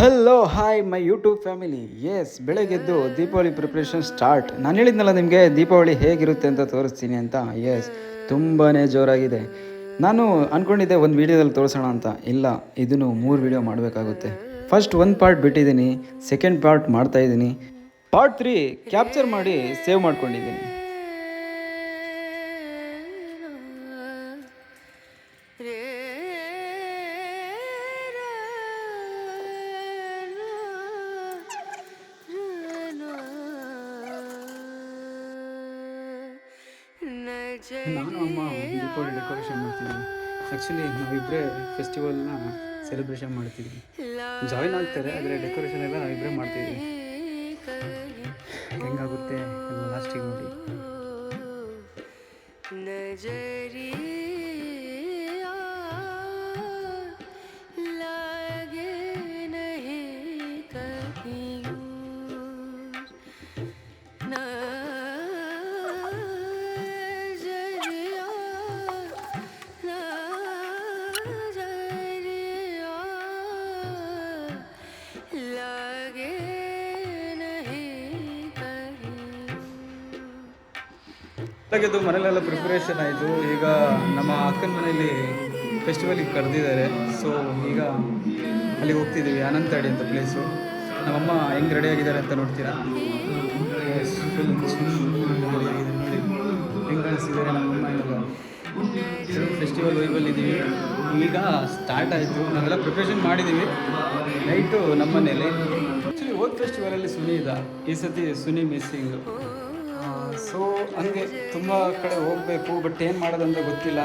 Hello hi my YouTube family yes ಬೆಳಗ್ಗೆದ್ದು Deepavali preparation start ನಾನು ಹೇಳಿದ್ನಲ್ಲ ನಿಮಗೆ ದೀಪಾವಳಿ ಹೇಗಿರುತ್ತೆ ಅಂತ ತೋರಿಸ್ತೀನಿ ಅಂತ? ಎಸ್ ತುಂಬಾ ಜೋರಾಗಿದೆ. ನಾನು ಅಂದ್ಕೊಂಡಿದ್ದೆ ಒಂದು ವೀಡಿಯೋದಲ್ಲಿ ತೋರಿಸೋಣ ಅಂತ. ಇಲ್ಲ ಇದನ್ನು ಮೂರು ವೀಡಿಯೋ ಮಾಡಬೇಕಾಗುತ್ತೆ. ಫಸ್ಟ್ ಒಂದು ಪಾರ್ಟ್ ಬಿಟ್ಟಿದ್ದೀನಿ ಸೆಕೆಂಡ್ ಪಾರ್ಟ್ ಮಾಡ್ತಾ ಇದ್ದೀನಿ. ಪಾರ್ಟ್ ತ್ರೀ ಕ್ಯಾಪ್ಚರ್ ಮಾಡಿ ಸೇವ್ ಮಾಡ್ಕೊಂಡಿದ್ದೀನಿ. ನಾನು ಅಮ್ಮ ದೀಪಾವಳಿ ಡೆಕೋರೇಷನ್ ಮಾಡ್ತಿದ್ದೀನಿ ಆ್ಯಕ್ಚುಲಿ ನಾವಿಬ್ಬರೇ ಫೆಸ್ಟಿವಲ್ನ ಸೆಲೆಬ್ರೇಷನ್ ಮಾಡ್ತೀವಿ. ಜಾಯಿನ್ ಆಗ್ತಾರೆ ಆದರೆ ಡೆಕೋರೇಷನ್ ಎಲ್ಲ ನಾವಿಬ್ಬರೇ ಮಾಡ್ತೀವಿ. ಹೆಂಗಾಗುತ್ತೆ ಲಾಸ್ಟಿಗೆ ನೋಡಿ. ಬೆಳಗ್ಗೆದ್ದು ಮನೇಲೆಲ್ಲ ಪ್ರಿಪ್ರೇಷನ್ ಆಯಿತು. ಈಗ ನಮ್ಮ ಅಕ್ಕನ ಮನೆಯಲ್ಲಿ ಫೆಸ್ಟಿವಲಿಗೆ ಕರೆದಿದ್ದಾರೆ. ಸೊ ಈಗ ಅಲ್ಲಿಗೆ ಹೋಗ್ತಿದ್ದೀವಿ. ಅನಂತಾಡಿ ಅಂತ ಪ್ಲೇಸು ನಮ್ಮಮ್ಮ ಹೆಂಗೆ ರೆಡಿ ಆಗಿದ್ದಾರೆ ಅಂತ ನೋಡ್ತೀರಾ? ಹೆಂಗೆ ಕಾಣಿಸ್ತಿದ್ದಾರೆ ನಮ್ಮಮ್ಮ ಇವಾಗ. ಫೆಸ್ಟಿವಲ್ ವೈಬಲ್ ಇದ್ದೀವಿ ಈಗ ಸ್ಟಾರ್ಟ್ ಆಯಿತು. ನಾವೆಲ್ಲ ಪ್ರಿಪ್ರೇಷನ್ ಮಾಡಿದ್ದೀವಿ ನೈಟು ನಮ್ಮ ಮನೇಲಿ ಆ್ಯಕ್ಚುಲಿ ಹೋದ ಫೆಸ್ಟಿವಲಲ್ಲಿ ಸುನಿ ಇದ್ದ ಈ ಸತಿ ಸುನಿ ಮಿಸ್ಸಿಂಗು ಸೊ ಹಂಗೆ ತುಂಬ ಕಡೆ ಹೋಗಬೇಕು ಬಟ್ ಏನು ಮಾಡೋದಂತ ಗೊತ್ತಿಲ್ಲ.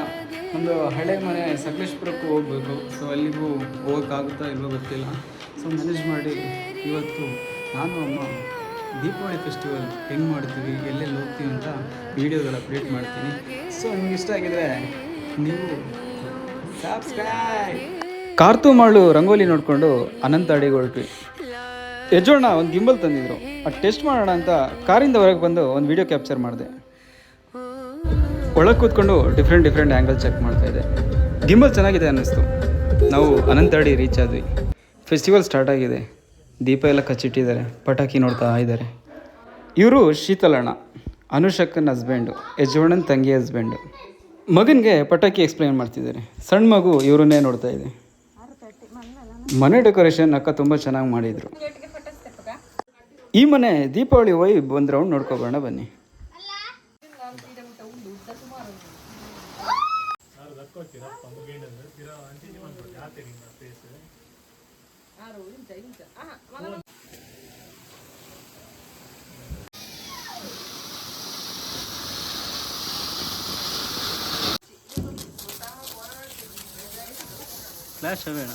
ಒಂದು ಹಳೆ ಮನೆ, ಸಕಲೇಶ್ಪುರಕ್ಕೂ ಹೋಗಬೇಕು. ಸೊ ಅಲ್ಲಿಗೂ ಹೋಗೋಕ್ಕಾಗುತ್ತಾ ಇಲ್ವೋ ಗೊತ್ತಿಲ್ಲ. ಸೊ ಮ್ಯಾನೇಜ್ ಮಾಡಿ ಇವತ್ತು ನಾನು ಅಮ್ಮ ದೀಪಾವಳಿ ಫೆಸ್ಟಿವಲ್ ಹೆಂಗೆ ಮಾಡ್ತೀವಿ, ಎಲ್ಲೆಲ್ಲಿ ಹೋಗ್ತೀವಿ ಅಂತ ವೀಡಿಯೋಗಳು ಅಪ್ಡೇಟ್ ಮಾಡ್ತೀನಿ. ಸೊ ನಿಮ್ಗೆ ಇಷ್ಟ ಆಗಿದ್ರೆ ನೀವು ಸಬ್ಸ್ಕ್ರೈಬ್ ಕಾರ್ತು ಮಾಡು ರಂಗೋಲಿ ನೋಡಿಕೊಂಡು ಅನಂತ ಅಡಿಗೆ ಯಜೋಣ ಒಂದು ಗಿಂಬಲ್ ತಂದಿದ್ರು. ಅದು ಟೆಸ್ಟ್ ಮಾಡೋಣ ಅಂತ ಕಾರಿಂದ ಹೊರಗೆ ಬಂದು ಒಂದು ವಿಡಿಯೋ ಕ್ಯಾಪ್ಚರ್ ಮಾಡಿದೆ. ಒಳಗೆ ಕೂತ್ಕೊಂಡು ಡಿಫ್ರೆಂಟ್ ಡಿಫ್ರೆಂಟ್ ಆ್ಯಂಗಲ್ ಚೆಕ್ ಮಾಡ್ತಾ ಇದೆ ಗಿಂಬಲ್ ಚೆನ್ನಾಗಿದೆ ಅನ್ನಿಸ್ತು. ನಾವು ಅನಂತಾಡಿ ರೀಚ್ ಆದ್ವಿ. ಫೆಸ್ಟಿವಲ್ ಸ್ಟಾರ್ಟ್ ಆಗಿದೆ. ದೀಪ ಎಲ್ಲ ಕಚ್ಚಿಟ್ಟಿದ್ದಾರೆ. ಪಟಾಕಿ ನೋಡ್ತಾ ಇದ್ದಾರೆ. ಇವರು ಶೀತಲಣ್ಣ ಅನುಷಕ್ಕನ ಹಸ್ಬೆಂಡು ಯಜಮಾನನ ತಂಗಿ ಹಸ್ಬೆಂಡು ಮಗನಿಗೆ ಪಟಾಕಿ ಎಕ್ಸ್ಪ್ಲೈನ್ ಮಾಡ್ತಿದ್ದಾರೆ. ಸಣ್ಣ ಮಗು ಇವರನ್ನೇ ನೋಡ್ತಾ ಇದೆ. ಮನೆ ಡೆಕೋರೇಷನ್ ಅಕ್ಕ ತುಂಬ ಚೆನ್ನಾಗಿ ಮಾಡಿದರು. ಈ ಮನೆ ದೀಪಾವಳಿ ವೈಬ್ ಒಂದು ರೌಂಡ್ ನೋಡ್ಕೊಬೋಣ ಬನ್ನಿ. ಫ್ಲಾಶ್ ಅವೇಣ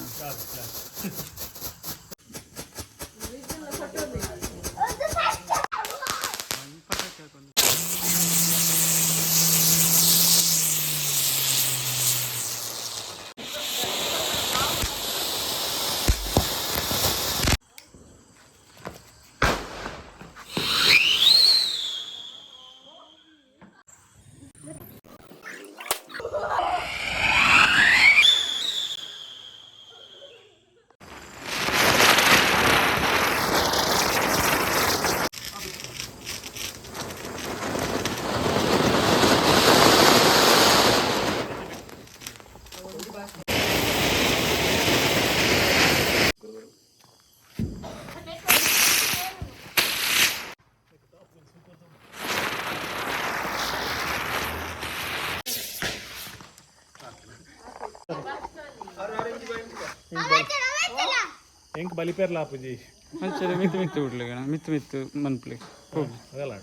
ಹೆಂಗ್ ಬಲಿಪೇರ್ಲ ಆಪುಜಿ ಮಿತ್ ಮಿತ್ತು ಮಿತ್ತು ಬಿಡ್ಲಿಗಣ ಮಿತ್ತು ಮಿತ್ತು ಮನ್ಪ್ಲಿ. ಹೋಗಿ ಅದಲ್ಲ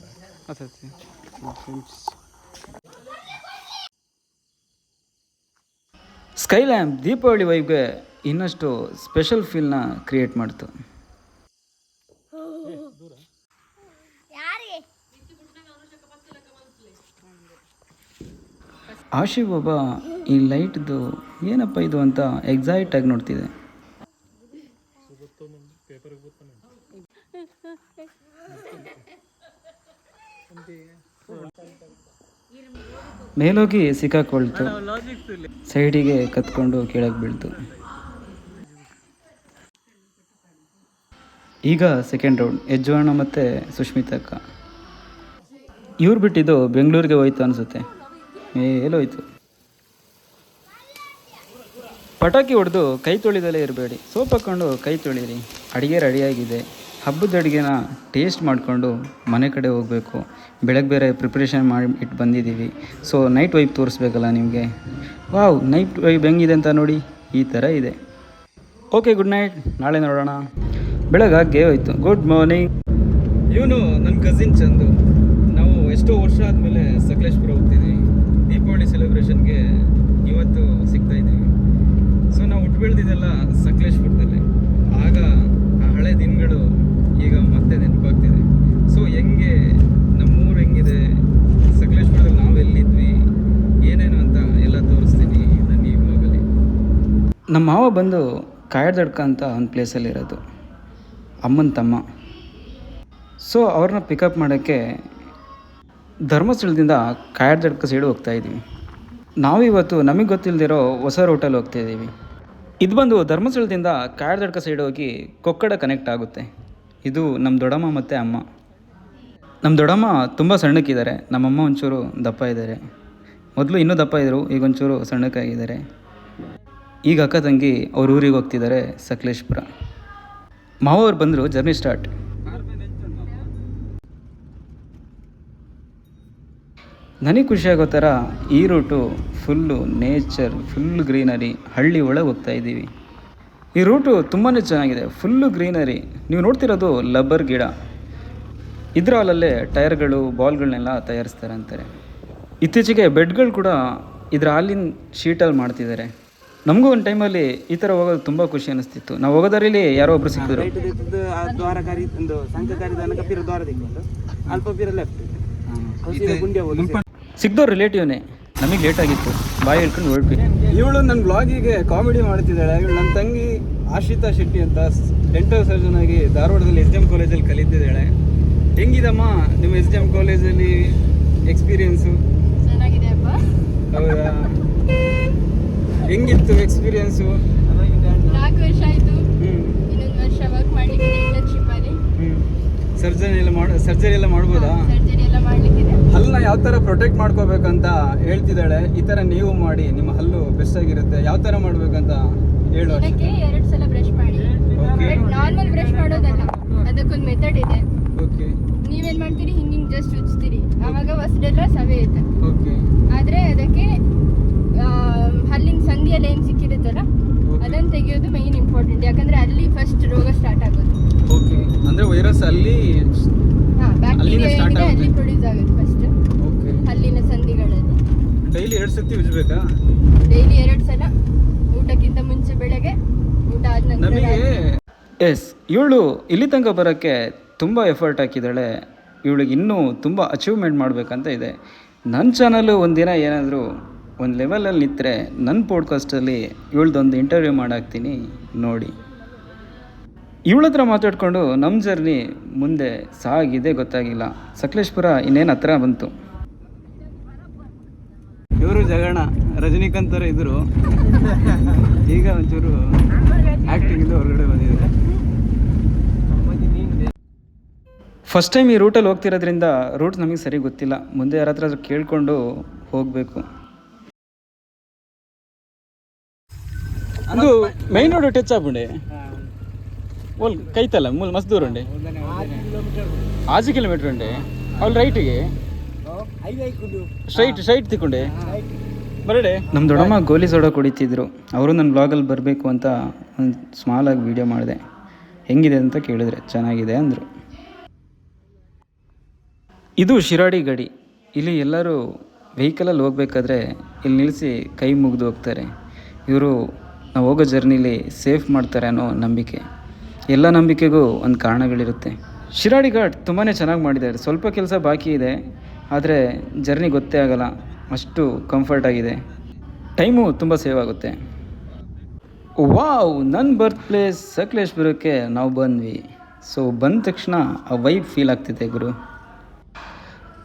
ಸ್ಕೈ ಲ್ಯಾಂಪ್ ದೀಪಾವಳಿ ವೈಬ್ಗೆ ಇನ್ನಷ್ಟು ಸ್ಪೆಷಲ್ ಫೀಲ್ನ ಕ್ರಿಯೇಟ್ ಮಾಡ್ತು. ಆಶಿ ಬಾಬಾ ಈ ಲೈಟ್ದು ಏನಪ್ಪ ಇದು ಅಂತ ಎಕ್ಸೈಟ್ ಆಗಿ ನೋಡ್ತಿದೆ. ಮೇಲೋಗಿ ಸಿಕ್ಕಾಕೊಳ್ತು. ಸೈಡಿಗೆ ಕತ್ಕೊಂಡು ಕೆಳಗೆ ಬೀಳ್ತು. ಈಗ ಸೆಕೆಂಡ್ ರೌಂಡ್ ಯಜ್ವಾಣ ಮತ್ತು ಸುಷ್ಮಿತಕ್ಕ ಇವ್ರು ಬಿಟ್ಟಿದ್ದು ಬೆಂಗಳೂರಿಗೆ ಹೋಯ್ತು ಅನಿಸುತ್ತೆ. ಎಲ್ಲೋಯ್ತು ಪಟಾಕಿ ಹೊಡೆದು ಕೈ ತೊಳಿದಲೇ ಇರಬೇಡಿ. ಸೋಪ್ ಹಾಕ್ಕೊಂಡು ಕೈ ತೊಳಿರಿ. ಅಡುಗೆ ರೆಡಿಯಾಗಿದೆ ಹಬ್ಬದ ಅಡುಗೆನ ಟೇಸ್ಟ್ ಮಾಡಿಕೊಂಡು ಮನೆ ಕಡೆ ಹೋಗಬೇಕು. ಬೆಳಗ್ಗೆ ಬೇರೆ ಪ್ರಿಪ್ರೇಷನ್ ಮಾಡಿ ಇಟ್ಟು ಬಂದಿದ್ದೀವಿ. ಸೊ ನೈಟ್ ವೈಬ್ ತೋರಿಸ್ಬೇಕಲ್ಲ ನಿಮಗೆ? ವಾವ್ ನೈಟ್ ವೈಬ್ ಹೆಂಗಿದೆ ಅಂತ ನೋಡಿ, ಈ ಥರ ಇದೆ. ಓಕೆ ಗುಡ್ ನೈಟ್ ನಾಳೆ ನೋಡೋಣ. ಬೆಳಗ್ಗೆ ಹೋಯ್ತು. ಗುಡ್ ಮಾರ್ನಿಂಗ್ ಇವನು ನನ್ನ ಕಸಿನ್ ಚಂದು. ನಾವು ಎಷ್ಟೋ ವರ್ಷ ಆದಮೇಲೆ ಸಕಲೇಶ್ಪುರ ಹೋಗ್ತಿದ್ವಿ. ದೀಪಾವಳಿ ಸೆಲೆಬ್ರೇಷನ್ಗೆ ಇವತ್ತು ಸಿಗ್ತಾ ಇದ್ದೀವಿ. ಸೊ ನಾವು ಹುಟ್ಟು ಬೆಳೆದಿದ್ದೆಲ್ಲ ಸಕಲೇಶ್ಪುರದಲ್ಲಿ. ಆಗ ಆ ಹಳೆ ದಿನಗಳು ಈಗ ಮತ್ತೆ ನೆನಪಾಗ್ತಿದೆ. ಸೊ ಹೆಂಗೆ, ನಮ್ಮೂರು ಹೆಂಗಿದೆ? ನಾವು ಎಲ್ಲಿದ್ವಿ? ಏನೇನು ಅಂತ ಎಲ್ಲ ತೋರಿಸ್ತೀನಿ ನನ್ನ ಈ ನಮ್ಮ ಮಾವ ಬಂದು ಕಾಯದಡ್ಕ ಅಂತ ಒಂದು ಪ್ಲೇಸಲ್ಲಿ ಇರೋದು ಅಮ್ಮನ ತಮ್ಮ. ಸೊ ಅವ್ರನ್ನ ಪಿಕಪ್ ಮಾಡೋಕ್ಕೆ ಧರ್ಮಸ್ಥಳದಿಂದ ಕಾಯದಡ್ಕ ಸೈಡ್ ಹೋಗ್ತಾ ನಾವು ನಾವಿವತ್ತು ನಮಗೆ ಗೊತ್ತಿಲ್ಲದಿರೋ ಹೊಸ ರೋಟಲ್ಲಿ ಹೋಗ್ತಾ ಇದ್ದೀವಿ ಇದು ಬಂದು ಧರ್ಮಸ್ಥಳದಿಂದ ಕಾಯದಡ್ಕ ಸೈಡ್ ಹೋಗಿ ಕೊಕ್ಕಡ ಕನೆಕ್ಟ್ ಆಗುತ್ತೆ. ಇದು ನಮ್ಮ ದೊಡ್ಡಮ್ಮ ಮತ್ತು ಅಮ್ಮ. ನಮ್ಮ ದೊಡ್ಡಮ್ಮ ತುಂಬ ಸಣ್ಣಕ್ಕಿದ್ದಾರೆ. ನಮ್ಮಮ್ಮ ಒಂಚೂರು ದಪ್ಪ ಇದ್ದಾರೆ. ಮೊದಲು ಇನ್ನೂ ದಪ್ಪ ಇದ್ದರು ಈಗ ಒಂಚೂರು ಸಣ್ಣಕ್ಕಾಗಿದ್ದಾರೆ. ಈಗ ಅಕ್ಕ ತಂಗಿ ಅವ್ರ ಊರಿಗೆ ಹೋಗ್ತಿದ್ದಾರೆ, ಸಕಲೇಶ್ಪುರ. ಮಾವವ್ರು ಬಂದರು, ಜರ್ನಿ ಸ್ಟಾರ್ಟ್. ನನಗೆ ಖುಷಿಯಾಗೋ ಥರ ಈ route full nature, full greenery, ಹಳ್ಳಿ ಒಳಗೆ ಹೋಗ್ತಾ ಇದ್ದೀವಿ. ಈ ರೂಟು ತುಂಬಾ ಚೆನ್ನಾಗಿದೆ ಫುಲ್ಲು ಗ್ರೀನರಿ. ನೀವು ನೋಡ್ತಿರೋದು ಲಬ್ಬರ್ ಗಿಡ. ಇದ್ರ ಹಾಲಲ್ಲೇ ಟೈರ್ಗಳು ಬಾಲ್ಗಳನ್ನೆಲ್ಲ ತಯಾರಿಸ್ತಾರೆ ಅಂತಾರೆ. ಇತ್ತೀಚೆಗೆ ಬೆಡ್ಗಳು ಕೂಡ ಇದ್ರ ಹಾಲಿನ ಶೀಟಲ್ಲಿ ಮಾಡ್ತಿದ್ದಾರೆ. ನಮಗೂ ಒಂದು ಟೈಮಲ್ಲಿ ಈ ಥರ ಹೋಗೋದು ತುಂಬ ಖುಷಿ ಅನಿಸ್ತಿತ್ತು. ನಾವು ಹೋಗೋದರಲ್ಲಿ ಯಾರೋ ಒಬ್ರು ಸಿಕ್ಕಿದ್ರು. ಸಿಕ್ದವ್ರು ರಿಲೇಟಿವ್ನೇ ನಮಗೆ ಲೇಟ್ ಆಗಿತ್ತು. ಬಾಯಿ ಹೇಳ್ಕೊಂಡು ಹೊರಟ್ವಿ. ಇವಳು ನನ್ನ ಬ್ಲಾಗಿಗೆ ಕಾಮಿಡಿ ಮಾಡ್ತಿದ್ದಾಳೆ. ಇವಳು ನನ್ನ ತಂಗಿ ಆಶ್ರಿತಾ ಶೆಟ್ಟಿ ಅಂತ ಡೆಂಟಲ್ ಸರ್ಜನ್ ಆಗಿ ಧಾರವಾಡದಲ್ಲಿ ಎಸ್ ಡಿ ಎಂ ಕಾಲೇಜಲ್ಲಿ ಕಲಿತಿದ್ದಾಳೆ. ಹೆಂಗಿದಮ್ಮ ನಿಮ್ಮ ಎಸ್ ಡಿ ಎಂ ಕಾಲೇಜಲ್ಲಿ ಎಕ್ಸ್ಪೀರಿಯನ್ಸು ಚೆನ್ನಾಗಿದೆ ಅಪ್ಪ. ಹೌದಾ? ಹೆಂಗಿತ್ತು ಎಕ್ಸ್ಪೀರಿಯನ್ಸು ನಾಲ್ಕು ವರ್ಷ ಆಯ್ತು. ಹ್ಞೂ ಇನ್ನೊಂದು ವರ್ಷ ವರ್ಕ್ ಮಾಡ್ಲಿಕ್ಕಿದೆ ಇಂಟರ್ನ್ಶಿಪ್ ಅಲ್ಲಿ. ಸರ್ಜರಿ ಎಲ್ಲ ಮಾಡ ಸರ್ಜರಿ ಎಲ್ಲ ಮಾಡ್ಬೋದಾ? ಸರ್ಜರಿ ಎಲ್ಲ ಮಾಡ್ಲಿಕ್ಕಿದೆ. ಹಲ್ಲನ್ನ ಯಾವ ಥರ ಪ್ರೊಟೆಕ್ಟ್ ಮಾಡ್ಕೋಬೇಕಂತ ಹೇಳ್ತಿದ್ದಾಳೆ ಈ ಥರ ನೀವು ಮಾಡಿ ನಿಮ್ಮ ಹಲ್ಲು ಬೆಸ್ಟ್ ಆಗಿರುತ್ತೆ ಯಾವ ಥರ ಮಾಡ್ಬೇಕಂತ ಹೇಳು ದಿನಕ್ಕೆ ಎರಡು ಸಲ ಬ್ರಷ್ ಮಾಡಿ. ನಾರ್ಮಲ್ ಬ್ರಷ್ ಮಾಡೋದಲ್ಲ ಅದಕ್ಕೊಂದು ಮೆಥಡ್ ಇದೆ. ಓಕೆ ನೀವೇನ್ ಮಾಡ್ತೀರಿ? ಹಿಂಗಿಂಗ್ ಹಿಂಗ್ ಜಸ್ಟ್ ಉಜ್ತೀರಿ. ಆವಾಗ ಹೊಸದೆಲ್ಲ ಸವೆ ಐತೆ ಓಕೆ ಆದ್ರೆ ಅದಕ್ಕೆ ಹಲ್ಲಿನ ಸಂಧಿಯಲ್ಲಿ ಏನ್ ಸಿಕ್ಕಿರುತ್ತಲ್ಲ ಅದನ್ನ ತೆಗೆಯೋದು ಮೈನ್ ಇಂಪಾರ್ಟೆಂಟ್ ಯಾಕಂದ್ರೆ ಅಲ್ಲಿ ಫಸ್ಟ್ ರೋಗ ಸ್ಟಾರ್ಟ್ ಆಗೋದು. ಓಕೆ ಅಂದ್ರೆ ವೈರಸ್ ಅಲ್ಲಿ ಹಾ ಬ್ಯಾಕ್ಟೀರಿಯಾ ಏನಿದೆ. ಅಲ್ಲಿ ಪ್ರೊಡ್ಯೂಸ್ ಆಗುತ್ತೆ ಹಲ್ಲಿನ ಸಂಧಿಗಳಲ್ಲಿ ಡೈಲಿ ಎರಡು ಸತಿ ಉಜ್ಬೇಕಾ? ಡೈಲಿ ಎರಡು ಸಲ ಊಟಕ್ಕಿಂತ ಮುಂಚೆ ಬೆಳಗ್ಗೆ ಊಟ ಆದ ನಂತರ ನಮಗೆ ಎಸ್ ಇವಳು ಇಲ್ಲಿ ತನಕ ಬರೋಕ್ಕೆ ತುಂಬ ಎಫರ್ಟ್ ಹಾಕಿದ್ದಾಳೆ. ಇವಳಿಗೆ ಇನ್ನೂ ತುಂಬ ಅಚೀವ್ಮೆಂಟ್ ಮಾಡಬೇಕಂತ ಇದೆ. ನನ್ನ ಚಾನಲ್ಲು ಒಂದಿನ ಏನಾದರೂ ಒಂದು ಲೆವೆಲಲ್ಲಿ ನಿಂತರೆ ನನ್ನ ಪಾಡ್ಕಾಸ್ಟಲ್ಲಿ ಇವಳ್ದೊಂದು ಇಂಟರ್ವ್ಯೂ ಮಾಡಾಕ್ತೀನಿ ನೋಡಿ. ಇವಳ ಹತ್ರ ಮಾತಾಡಿಕೊಂಡು ನಮ್ಮ ಜರ್ನಿ ಮುಂದೆ ಸಾಗಿದೆ ಗೊತ್ತಾಗಿಲ್ಲ. ಸಕಲೇಶ್ಪುರ ಇನ್ನೇನು ಹತ್ರ ಬಂತು. ಇವರು ಜಗಣ ರಜನಿಕಾಂತ್ ಥರ ಇದ್ರು. ಈಗ ಒಂಚೂರು ಆ್ಯಕ್ಟಿಂಗಿಂದ ಹೊರಗಡೆ ಬಂದಿದ್ದಾರೆ. ಫಸ್ಟ್ ಟೈಮ್ ಈ ರೂಟಲ್ಲಿ ಹೋಗ್ತಿರೋದ್ರಿಂದ ರೂಟ್ ನಮಗೆ ಸರಿ ಗೊತ್ತಿಲ್ಲ. ಮುಂದೆ ಯಾರ ಹತ್ರ ಆದ್ರೂ ಕೇಳಿಕೊಂಡು ಹೋಗಬೇಕು. ಅದು ಮೈನ್ ರೋಡ್ ಟಚ್ ಆಗ್ಬಿಡೆ? ಓಲ್ ಕೈತಲ್ಲ ಮೂಲ ಮಸ್ತ್ ದೂರ ಉಂಡೆ? ಆಜು ಕಿಲೋಮೀಟ್ರ್ ಉಂಡೆ? ಅವ್ಳು ರೈಟಿಗೆ ಸ್ಟ್ರೈಟ್ ಸ್ಟ್ರೈಟ್ ತಿಕೊಂಡೆ ಬರಡೆ. ನಮ್ಮ ದೊಡ್ಡಮ್ಮ ಗೋಲಿ ಸೋಡಾ ಕುಡಿತಿದ್ರು. ಅವರು ನನ್ನ ಬ್ಲಾಗಲ್ಲಿ ಬರಬೇಕು ಅಂತ ಒಂದು ಆಗಿ ವೀಡಿಯೋ ಮಾಡಿದೆ. ಹೆಂಗಿದೆ ಅಂತ ಕೇಳಿದ್ರೆ, ಚೆನ್ನಾಗಿದೆ ಅಂದರು. ಇದು ಶಿರಾಡಿ ಗಡಿ. ಇಲ್ಲಿ ಎಲ್ಲರೂ ವೆಹಿಕಲಲ್ಲಿ ಹೋಗ್ಬೇಕಾದ್ರೆ ಇಲ್ಲಿ ನಿಲ್ಲಿಸಿ ಕೈ ಮುಗಿದು ಹೋಗ್ತಾರೆ. ಇವರು ನಾವು ಹೋಗೋ ಜರ್ನಿಲಿ ಸೇಫ್ ಮಾಡ್ತಾರೆ ಅನ್ನೋ ನಂಬಿಕೆ. ಎಲ್ಲ ನಂಬಿಕೆಗೂ ಒಂದು ಕಾರಣಗಳಿರುತ್ತೆ. ಶಿರಾಡಿ ಘಾಟ್ ತುಂಬಾ ಚೆನ್ನಾಗಿ ಮಾಡಿದ್ದಾರೆ. ಸ್ವಲ್ಪ ಕೆಲಸ ಬಾಕಿ ಇದೆ. ಆದರೆ ಜರ್ನಿ ಗೊತ್ತೇ ಆಗಲ್ಲ. ಅಷ್ಟು ಕಂಫರ್ಟಾಗಿದೆ ಟೈಮು ತುಂಬ ಸೇವ್ ಆಗುತ್ತೆ. ವಾವ್ ನನ್ನ ಬರ್ತ್ ಪ್ಲೇಸ್ ಸಕಲೇಶ್ಪುರಕ್ಕೆ ನಾವು ಬಂದ್ವಿ. ಸೊ ಬಂದ ತಕ್ಷಣ ಆ ವೈಬ್ ಫೀಲ್ ಆಗ್ತಿದೆ ಗುರು.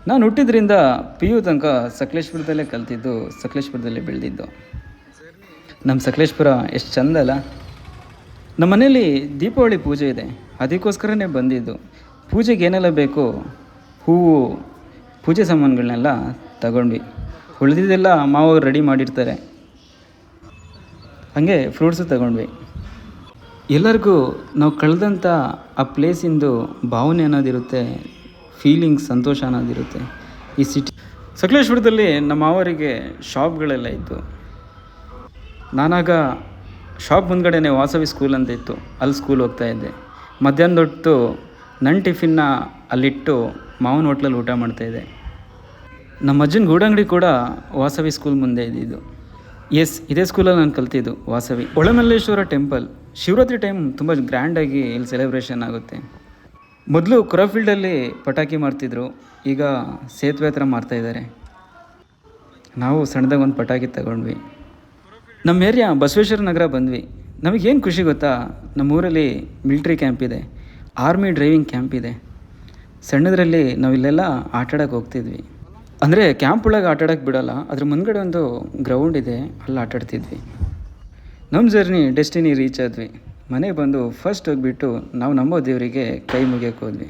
ನಾನು ಹುಟ್ಟಿದ್ರಿಂದ ಪಿ ಯು ತನಕ ಸಕಲೇಶ್ಪುರದಲ್ಲೇ ಕಲ್ತಿದ್ದು, ಸಕಲೇಶ್ಪುರದಲ್ಲೇ ಬೆಳೆದಿದ್ದು. ನಮ್ಮ ಸಕಲೇಶ್ಪುರ ಎಷ್ಟು ಚಂದ ಅಲ್ಲ. ನಮ್ಮ ಮನೇಲಿ ದೀಪಾವಳಿ ಪೂಜೆ ಇದೆ. ಅದಕ್ಕೋಸ್ಕರನೇ ಬಂದಿದ್ದು. ಪೂಜೆಗೆ ಏನೆಲ್ಲ ಬೇಕು? ಹೂವು ಪೂಜೆ ಸಾಮಾನುಗಳನ್ನೆಲ್ಲ ತಗೊಂಡ್ವಿ. ಉಳಿದಿದ್ದೆಲ್ಲ ಮಾವ ರೆಡಿ ಮಾಡಿರ್ತಾರೆ. ಹಾಗೆ ಫ್ರೂಟ್ಸು ತಗೊಂಡ್ವಿ. ಎಲ್ಲರಿಗೂ ನಾವು ಕಳೆದಂಥ ಆ ಪ್ಲೇಸಿಂದು ಭಾವನೆ ಅನ್ನೋದಿರುತ್ತೆ ಫೀಲಿಂಗ್ಸ್ ಸಂತೋಷ ಅನ್ನೋದಿರುತ್ತೆ. ಈ ಸಿಟಿ ಸಕಲೇಶ್ವರದಲ್ಲಿ ನಮ್ಮ ಮಾವರಿಗೆ ಶಾಪ್ಗಳೆಲ್ಲ ಇತ್ತು ನಾನಾಗ ಶಾಪ್ ಮುಂದ್ಗಡೆ ವಾಸವಿ ಸ್ಕೂಲ್ ಅಂತ ಇತ್ತು. ಅಲ್ಲಿ ಸ್ಕೂಲ್ ಹೋಗ್ತಾಯಿದ್ದೆ ಮಧ್ಯಾಹ್ನದೊಟ್ಟು ನನ್ನ ಟಿಫಿನ್ನ ಅಲ್ಲಿಟ್ಟು ಮಾವನ ಹೋಟ್ಲಲ್ಲಿ ಊಟ ಮಾಡ್ತಾ ಇದೆ ನಮ್ಮ ಅಜ್ಜನ ಗೂಡಂಗಡಿ ಕೂಡ ವಾಸವಿ ಸ್ಕೂಲ್ ಮುಂದೆ ಇದ್ದಿದ್ದು. ಎಸ್ ಇದೇ ಸ್ಕೂಲಲ್ಲಿ ನಾನು ಕಲ್ತಿದ್ದು ವಾಸವಿ. ಒಳಮಲ್ಲೇಶ್ವರ ಟೆಂಪಲ್ ಶಿವರಾತ್ರಿ ಟೈಮ್ ತುಂಬ ಗ್ರ್ಯಾಂಡಾಗಿ ಇಲ್ಲಿ ಸೆಲೆಬ್ರೇಷನ್ ಆಗುತ್ತೆ. ಮೊದಲು ಕುರಫೀಲ್ಡಲ್ಲಿ ಪಟಾಕಿ ಮಾಡ್ತಿದ್ರು ಈಗ ಸೇತುವೆ ಹತ್ರ ಮಾಡ್ತಾಯಿದ್ದಾರೆ ನಾವು ಸಣ್ಣದಾಗ ಒಂದು ಪಟಾಕಿ ತಗೊಂಡ್ವಿ. ನಮ್ಮ ಏರಿಯಾ ಬಸವೇಶ್ವರ ನಗರ ಬಂದ್ವಿ. ನಮಗೇನು ಖುಷಿ ಗೊತ್ತಾ? ನಮ್ಮೂರಲ್ಲಿ ಮಿಲ್ಟ್ರಿ ಕ್ಯಾಂಪ್ ಇದೆ. ಆರ್ಮಿ ಡ್ರೈವಿಂಗ್ ಕ್ಯಾಂಪ್ ಇದೆ. ಸಣ್ಣದರಲ್ಲಿ ನಾವಿಲ್ಲೆಲ್ಲ ಆಟಾಡಕ್ಕೆ ಹೋಗ್ತಿದ್ವಿ. ಅಂದರೆ ಕ್ಯಾಂಪ್ ಒಳಗೆ ಆಟಾಡಕ್ಕೆ ಬಿಡೋಲ್ಲ, ಅದ್ರ ಮುಂದ್ಗಡೆ ಒಂದು ಗ್ರೌಂಡ್ ಇದೆ, ಅಲ್ಲಿ ಆಟಾಡ್ತಿದ್ವಿ. ನಮ್ಮ ಜರ್ನಿ ಡೆಸ್ಟಿನಿ ರೀಚ್ ಆದ್ವಿ. ಮನೆಗೆ ಬಂದು ಫಸ್ಟ್ ಹೋಗಿಬಿಟ್ಟು ನಾವು ನಂಬೋ ದೇವರಿಗೆ ಕೈ ಮುಗಿಯೋಕೆ ಹೋದ್ವಿ.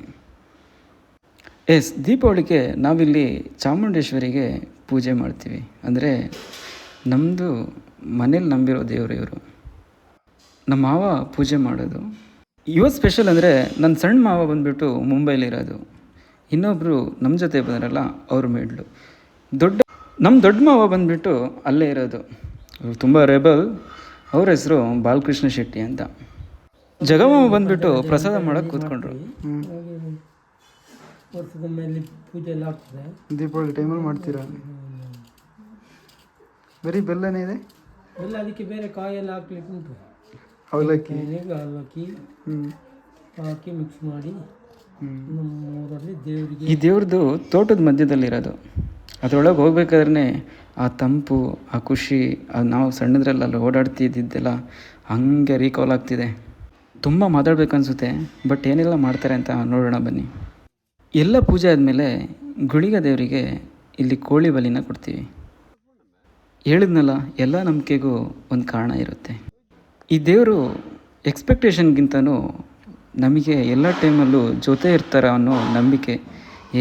ಎಸ್ ದೀಪಾವಳಿಗೆ ನಾವಿಲ್ಲಿ ಚಾಮುಂಡೇಶ್ವರಿಗೆ ಪೂಜೆ ಮಾಡ್ತೀವಿ. ಅಂದರೆ ನಮ್ಮದು ಮನೇಲಿ ನಂಬಿರೋ ದೇವರು ಇವರು. ನಮ್ಮ ಮಾವ ಪೂಜೆ ಮಾಡೋದು. ಇವತ್ತು ಸ್ಪೆಷಲ್ ಅಂದರೆ ನನ್ನ ಸಣ್ಣ ಮಾವ ಬಂದುಬಿಟ್ಟು ಮುಂಬೈಲಿರೋದು ಇನ್ನೊಬ್ಬರು ನಮ್ಮ ಜೊತೆ ಬಂದ್ರಲ್ಲ ಅವ್ರ ಮೇಡ್ಲು. ದೊಡ್ಡ ನಮ್ಮ ದೊಡ್ಡ ಮಾವ ಬಂದುಬಿಟ್ಟು ಅಲ್ಲೇ ಇರೋದು. ಅವ್ರು ತುಂಬ ರೆಬಲ್. ಅವ್ರ ಹೆಸರು ಬಾಲಕೃಷ್ಣ ಶೆಟ್ಟಿ ಅಂತ. ಜಗಮಾವ ಬಂದುಬಿಟ್ಟು ಪ್ರಸಾದ ಮಾಡೋಕ್ಕೆ ಕೂತ್ಕೊಂಡ್ರು. ಪೂಜೆ ಎಲ್ಲ ದೀಪಾವಳಿ ಟೈಮಲ್ಲಿ ಮಾಡ್ತೀರಾ? ಬರೀ ಬೆಲ್ಲನೇ ಇದೆ? ಬೆಲ್ಲ ಅದಕ್ಕೆ ಬೇರೆ ಕಾಯೆಲ್ಲ ಹಾಕ್ಲಿಕ್ಕೆ ಉಂಟು ಅವಲಕ್ಕಿ ಎಣ್ಣೆಗೆ ಹಾಕಿ ಹ್ಞೂ ಹಾಕಿ ಮಿಕ್ಸ್ ಮಾಡಿ ದೇವರಿಗೆ ಈ ದೇವ್ರದ್ದು ತೋಟದ ಮಧ್ಯದಲ್ಲಿರೋದು. ಅದರೊಳಗೆ ಹೋಗ್ಬೇಕಾದ್ರೆ ಆ ತಂಪು ಆ ಖುಷಿ ಅದು ನಾವು ಸಣ್ಣದ್ರಲ್ಲಿ ಅಲ್ಲಿ ಓಡಾಡ್ತಿದ್ದಿದ್ದೆಲ್ಲ ಹಂಗೆ ರೀಕಾಲ್ ಆಗ್ತಿದೆ. ತುಂಬ ಮಾತಾಡ್ಬೇಕನ್ಸುತ್ತೆ ಬಟ್ ಏನೆಲ್ಲ ಮಾಡ್ತಾರೆ ಅಂತ ನೋಡೋಣ ಬನ್ನಿ. ಎಲ್ಲ ಪೂಜೆ ಆದಮೇಲೆ ಗುಳಿಗ ದೇವರಿಗೆ ಇಲ್ಲಿ ಕೋಳಿ ಬಲಿನ ಕೊಡ್ತೀವಿ. ಹೇಳಿದ್ನಲ್ಲ ಎಲ್ಲ ನಂಬಿಕೆಗೂ ಒಂದು ಕಾರಣ ಇರುತ್ತೆ. ಈ ದೇವರು ಎಕ್ಸ್ಪೆಕ್ಟೇಷನ್ಗಿಂತನೂ ನಮಗೆ ಎಲ್ಲ ಟೈಮಲ್ಲೂ ಜೊತೆ ಇರ್ತಾರೆ ಅನ್ನೋ ನಂಬಿಕೆ.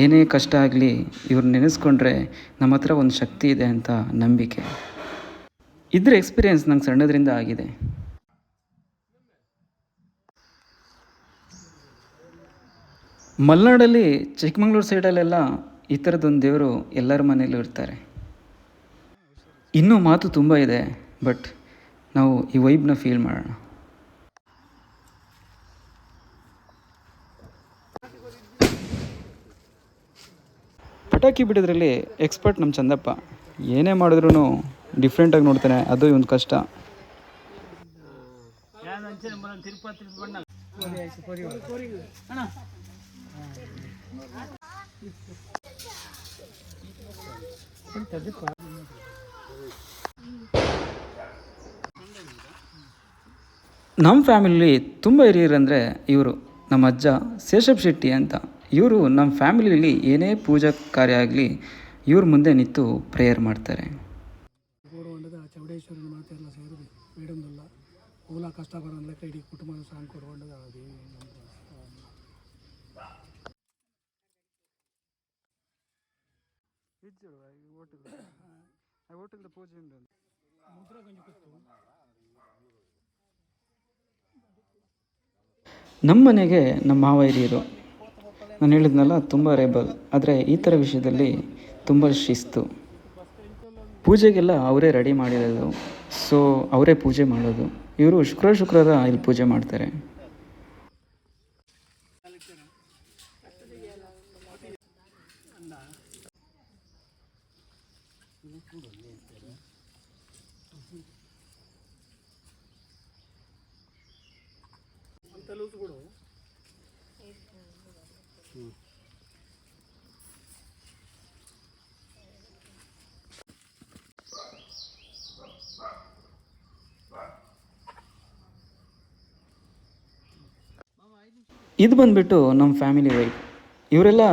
ಏನೇ ಕಷ್ಟ ಆಗಲಿ, ಇವ್ರು ನೆನೆಸ್ಕೊಂಡ್ರೆ ನಮ್ಮ ಹತ್ರ ಒಂದು ಶಕ್ತಿ ಇದೆ ಅಂತ ನಂಬಿಕೆ. ಇದ್ರ ಎಕ್ಸ್ಪೀರಿಯೆನ್ಸ್ ನಂಗೆ ಸಣ್ಣದ್ರಿಂದ ಆಗಿದೆ. ಮಲೆನಾಡಲ್ಲಿ ಚಿಕ್ಕಮಂಗ್ಳೂರು ಸೈಡಲ್ಲೆಲ್ಲ ಈ ಥರದೊಂದು ದೇವರು ಎಲ್ಲರ ಮನೆಯಲ್ಲೂ ಇರ್ತಾರೆ. ಇನ್ನೂ ಮಾತು ತುಂಬ ಇದೆ ಬಟ್ ನಾವು ಈ ವೈಬ್ನ ಫೀಲ್ ಮಾಡೋಣ. ಪಟಾಕಿ ಬಿಡೋದ್ರಲ್ಲಿ ಎಕ್ಸ್ಪರ್ಟ್ ನಮ್ಮ ಚಂದಪ್ಪ. ಏನೇ ಮಾಡಿದ್ರೂ ಡಿಫ್ರೆಂಟಾಗಿ ನೋಡ್ತಾನೆ, ಅದು ಒಂದು ಕಷ್ಟ. ನಮ್ಮ ಫ್ಯಾಮಿಲಿ ತುಂಬ ಹಿರಿಯರಂದರೆ ಇವರು ನಮ್ಮ ಅಜ್ಜ ಶೇಷಪ್ ಶೆಟ್ಟಿ ಅಂತ ಇವರು ನಮ್ಮ ಫ್ಯಾಮಿಲಿಯಲ್ಲಿ ಏನೇ ಪೂಜಾ ಕಾರ್ಯ ಆಗಲಿ ಇವ್ರ ಮುಂದೆ ನಿಂತು ಪ್ರೇಯರ್ ಮಾಡ್ತಾರೆ ಕೊಡುವಂಡದ ಚೌಡೇಶ್ವರನ ಮಾತೆಲ್ಲ ಸೇರಿದೆ ಬೇಡೊಂದಲ್ಲ ಮೂಲ ಕಷ್ಟ ಬರೋಲ್ಲ ಇಡೀ ಕುಟುಂಬದ ಸಾಂಗ್ ಕೊಡುವಂಡದ ಅದೇ ನಮ್ಮ ಮನೆಗೆ ನಮ್ಮ ಮಾವ ಹಿರಿಯರು ನಾನು ಹೇಳಿದ್ನಲ್ಲ, ತುಂಬ ರೇಬಲ್. ಆದರೆ ಈ ಥರ ವಿಷಯದಲ್ಲಿ ತುಂಬ ಶಿಸ್ತು. ಪೂಜೆಗೆಲ್ಲ ಅವರೇ ರೆಡಿ ಮಾಡಿರೋದು. ಸೊ ಅವರೇ ಪೂಜೆ ಮಾಡೋದು. ಇವರು ಶುಕ್ರ ಶುಕ್ರವಾರ ಇಲ್ಲಿ ಪೂಜೆ ಮಾಡ್ತಾರೆ. ಇದು ಬಂದ್ಬಿಟ್ಟು ನಮ್ಮ ಫ್ಯಾಮಿಲಿ ವೈಫ್ ಇವರೆಲ್ಲ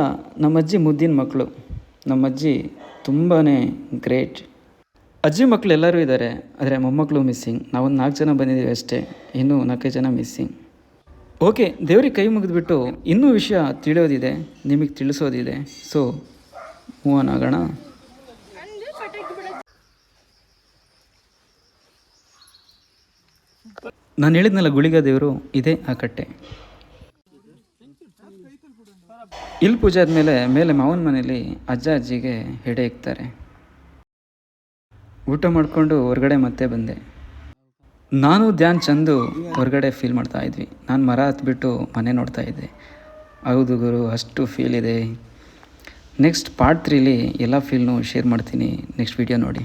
ನಮ್ಮ ಅಜ್ಜಿ ಮುದ್ದಿನ ಮಕ್ಕಳು ನಮ್ಮ ಅಜ್ಜಿ ತುಂಬಾ ಗ್ರೇಟ್ ಅಜ್ಜಿ ಮಕ್ಕಳು ಎಲ್ಲರೂ ಇದ್ದಾರೆ, ಆದರೆ ಮೊಮ್ಮಕ್ಕಳು ಮಿಸ್ಸಿಂಗ್ ನಾವೊಂದು ನಾಲ್ಕು ಜನ ಬಂದಿದ್ದೀವಿ ಅಷ್ಟೇ. ಇನ್ನೂ ನಾಲ್ಕೈದು ಜನ ಮಿಸ್ಸಿಂಗ್ ಓಕೆ ದೇವ್ರಿಗೆ ಕೈ ಮುಗಿದ್ಬಿಟ್ಟು ಇನ್ನೂ ವಿಷಯ ತಿಳಿಯೋದಿದೆ, ನಿಮಗೆ ತಿಳಿಸೋದಿದೆ. ಸೊ ಮೂವನ್ ಆಗೋಣ. ನಾನು ಹೇಳಿದ್ನಲ್ಲ ಗುಳಿಗ ದೇವರು, ಇದೇ ಆ ಕಟ್ಟೆ. ಇಲ್ಲಿ ಪೂಜೆ ಆದಮೇಲೆ ಮೇಲೆ ಮಾವನ ಮನೇಲಿ ಅಜ್ಜ ಅಜ್ಜಿಗೆ ಹೆಡೆ ಇಕ್ತಾರೆ. ಊಟ ಮಾಡಿಕೊಂಡು ಹೊರಗಡೆ ಮತ್ತೆ ಬಂದೆ. ನಾನು ಧ್ಯಾನ್ ಚಂದು ಹೊರಗಡೆ ಫೀಲ್ ಮಾಡ್ತಾ ಇದ್ವಿ. ನಾನು ಮರ ಹತ್ಬಿಟ್ಟು ಮನೆ ನೋಡ್ತಾ ಇದ್ದೆ. ಹೌದು ಗುರು, ಅಷ್ಟು ಫೀಲ್ ಇದೆ. ನೆಕ್ಸ್ಟ್ ಪಾರ್ಟ್ ತ್ರೀಲಿ ಎಲ್ಲ ಫೀಲ್ನು ಶೇರ್ ಮಾಡ್ತೀನಿ. ನೆಕ್ಸ್ಟ್ ವಿಡಿಯೋ ನೋಡಿ.